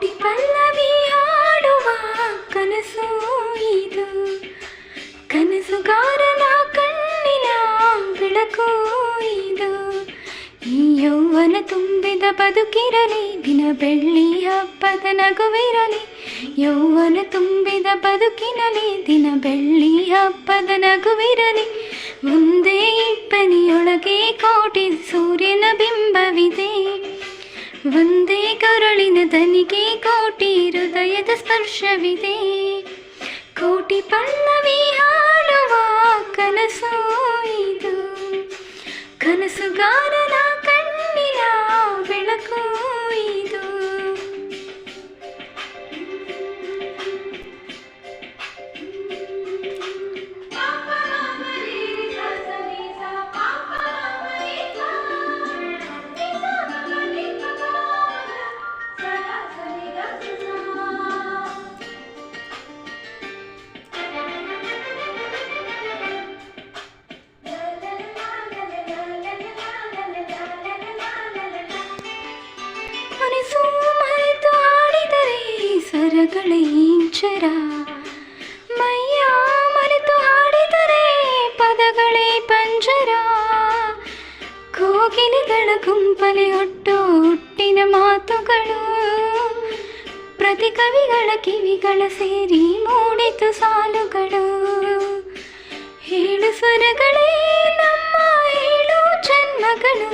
ಕೋಟಿ ಪಲ್ಲವಿ ಆಡುವ ಕನಸು ಇದು. ಕನಸುಗಾರನ ಕಣ್ಣಿನ ಬೆಳಕು ಇದು. ಈ ಯೌವನ ತುಂಬಿದ ಬದುಕಿರಲಿ, ದಿನ ಬೆಳ್ಳಿ ಹಬ್ಬದ ನಗುವಿರಲಿ. ಯೌವನ ತುಂಬಿದ ಬದುಕಿನಲ್ಲಿ ದಿನ ಬೆಳ್ಳಿ ಹಬ್ಬದ ನಗುವಿರಲಿ. ಮುಂದೆ ಇಬ್ಬನಿಯೊಳಗೆ ಕೋಟಿ ಸೂರ್ಯನ ಬಿಂಬವಿದೆ. ಒಂದೇ ಕರುಳಿನ ತನಿಗೆ ಕೋಟಿ ಹೃದಯದ ಸ್ಪರ್ಶವಿದೆ. ಕೋಟಿ ಪಲ್ಲವಿ ಹಾಡುವ ಕನಸು ಇದು. ಕನಸುಗಾರನ ಕಣ್ಣಿನ ಬೆಳಕು ಇಂಚರ ಮೈಯ ಮರೆತು ಹಾಡಿದರೆ ಪದಗಳೇ ಪಂಜರ. ಕೋಗಿಲೆಗಳ ಗುಂಪಲೆ ಒಟ್ಟು ಹುಟ್ಟಿನ ಮಾತುಗಳು. ಪ್ರತಿ ಕವಿಗಳ ಕಿವಿಗಳ ಸೇರಿ ಮೂಡಿತು ಸಾಲುಗಳು. ಹೇಳು ಸ್ವರಗಳೇ ನಮ್ಮ ಏಳು ಜನ್ಮಗಳು.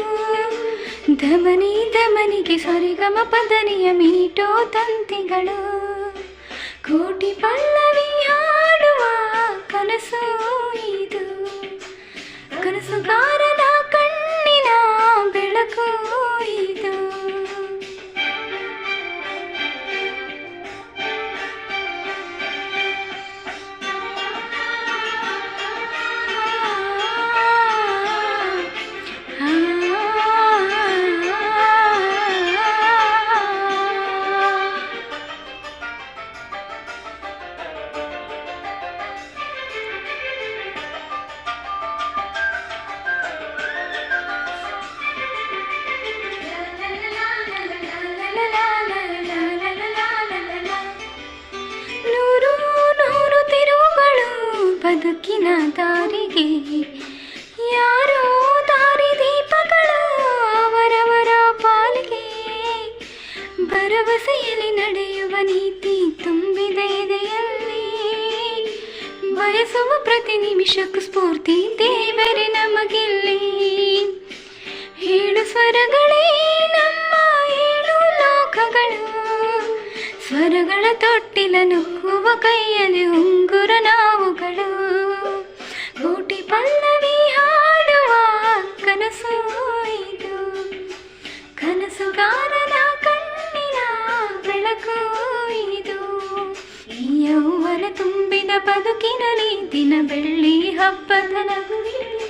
ಧಮನಿ ಧಮನಿಗೆ ಸರಿಗಮ ಪದನಿಯ ಮೀಟೋ ತಂತಿಗಳು. ಕೋಟಿ ಪಲ್ಲವಿ ಹಾಡುವ ಕನಸು ಭರವಸೆಯಲ್ಲಿ ನಡೆಯುವ ನೀತಿ ತುಂಬಿದ ಎದೆಯಲ್ಲಿ. ಬಯಸುವ ಪ್ರತಿ ನಿಮಿಷಕ್ಕೂ ಸ್ಫೂರ್ತಿ ದೇವರೇ ನಮಗಿಲ್ಲಿ. ಹೇಳು ಸ್ವರಗಳೇ ನಮ್ಮ ಏಳು ಲೋಕಗಳು. ಸ್ವರಗಳ ತೊಟ್ಟಿಲ ನುಗ್ಗುವ ಕೈಯಲ್ಲಿ ಉಂಗುರ ನಾವುಗಳು. ಕೋಟಿ ಪಲ್ಲವಿ ತುಂಬಿದ ಬದುಕಿನಲಿ ದಿನ ಬೆಳ್ಳಿ ಹಬ್ಬದ ನಗುವಿರಲಿ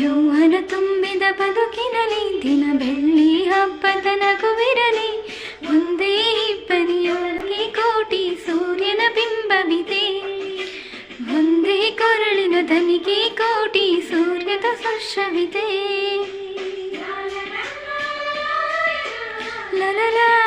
ಯೌವನ ತುಂಬಿದ ಬದುಕಿನಲಿ ದಿನ ಬೆಳ್ಳಿ ಹಬ್ಬದ ನಗುವಿರಲಿ ಒಂದೇ ಇಬ್ಬನಿಯೊಳಗೆ ಕೋಟಿ ಸೂರ್ಯನ ಬಿಂಬವಿದೆ ಒಂದೇ ಕೊರಳಿನ ಧನಿಗೆ ಕೋಟಿ ಸೂರ್ಯದ ಸ್ಪರ್ಶವಿದೆ ಲಲಲಾ